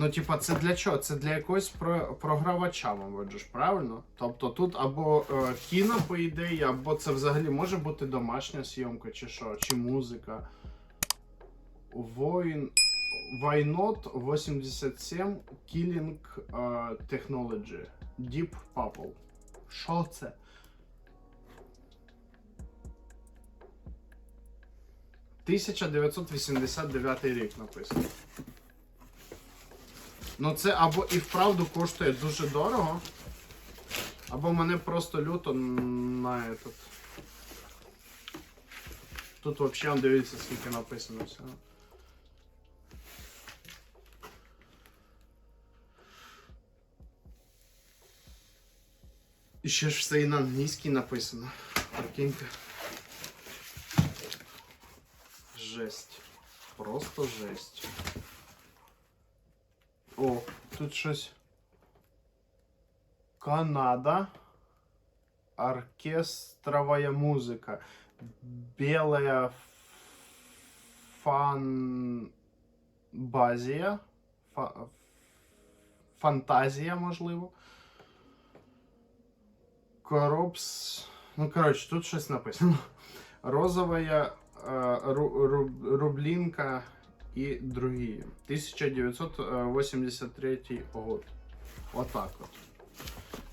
Ну, типа, це для чого? Це для якогось про програвача, мабуть, правильно? Тобто тут або е, кіно, по ідеї, або це взагалі може бути домашня зйомка, чи що, чи музика. Воїн. Вайнот 87 Killing е, Technology. Deep Purple. Що це? «1989 рік написано. Ну це або і вправду коштує дуже дорого, або мене просто люто на этот. Тут взагалі дивіться, скільки написано всього. І ще ж все і на англійській написано. Прикиньте. Жесть. Просто жесть. О, тут щось. Канада. Оркестровая музыка. Белая фанбазія. Фа... Фантазія, можливо. Коробс. Ну, коротше, тут щось написано. Розовая э, ру, ру, рублинка другі. другие. 1983 год. Отак от.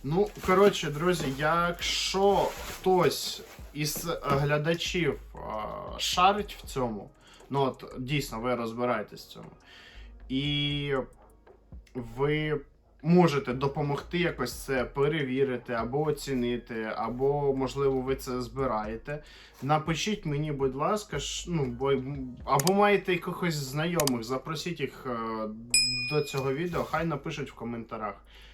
Ну, коротше, друзі, якщо хтось із глядачів а, шарить в цьому, ну от дійсно ви розбираєтесь в цьому, і ви можете допомогти якось це перевірити або оцінити, або, можливо, ви це збираєте. Напишіть мені, будь ласка, ну, бо, або маєте якихось знайомих, запросіть їх е, до цього відео, хай напишуть в коментарях.